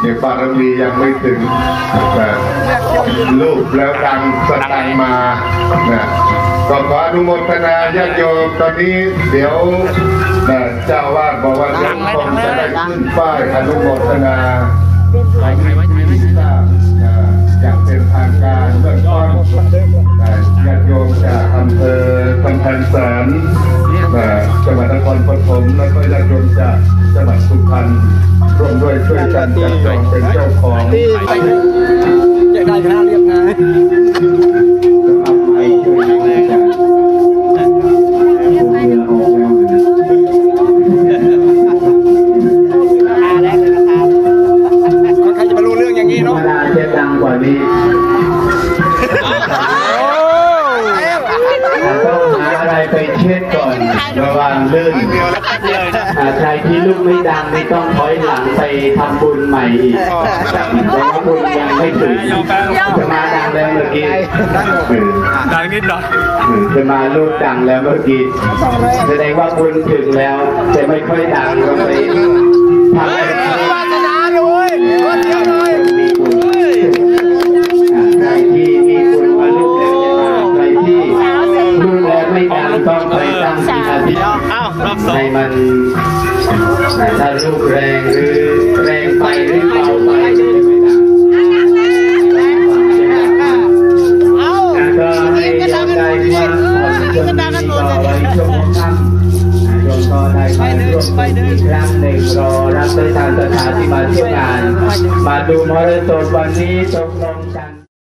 เนี่ยบารมียังไม่ถึงนะลูกแล้วดังสตังมานะก็ขออนุโมทนาญาติโยมตอนนี้เดี๋ยวนะเจ้าวาดบอกว่าเดี๋ยวคงจะได้ขึ้นป้ายอนุโมทนาของที่ทราบนะอย่างเป็นทางการเบื้องต้นนะญาติโยมจากอำเภอ กำแพงแสนจังหวัดนครปฐมและก็ญาติโยมจากจังหวัดสุพรรณร่วมด้วยช่วยกันจัดจองเป็นเจ้าของอยากได้คณะเรียบ ไรไปเช็ดก่อนระวังลื่นอ่าใครที่ลูกไม่ดังไม่ต้องถอยหลังไปทำบุญใหม่อีกแต่ว่าบุญยังไม่ถึงจะมาดังแล้วเมื่อกี้เออดังนิดหน่อยเออจะมาลูกดังแล้วเมื่อกี้แสดงว่าบุญถึงแล้ว แต่ไม่ค่อยดังก็ไปทำ ต้องไปตั้งจิตอธิษฐานอ้าวรอบสองให้มันถ้าลูกแรงหรือแรงไปหรือเบาไปจะไม่ดังแล้วก็ให้ยอมได้ว่าคนจะมีต่อไว้ช่วงค่ำโยมก็ได้มาร่วมอีกครั้งหนึ่งรอรับโดยทางสถานที่มาเที่ยวงาน มาดูมรดกวันนี้ตกลง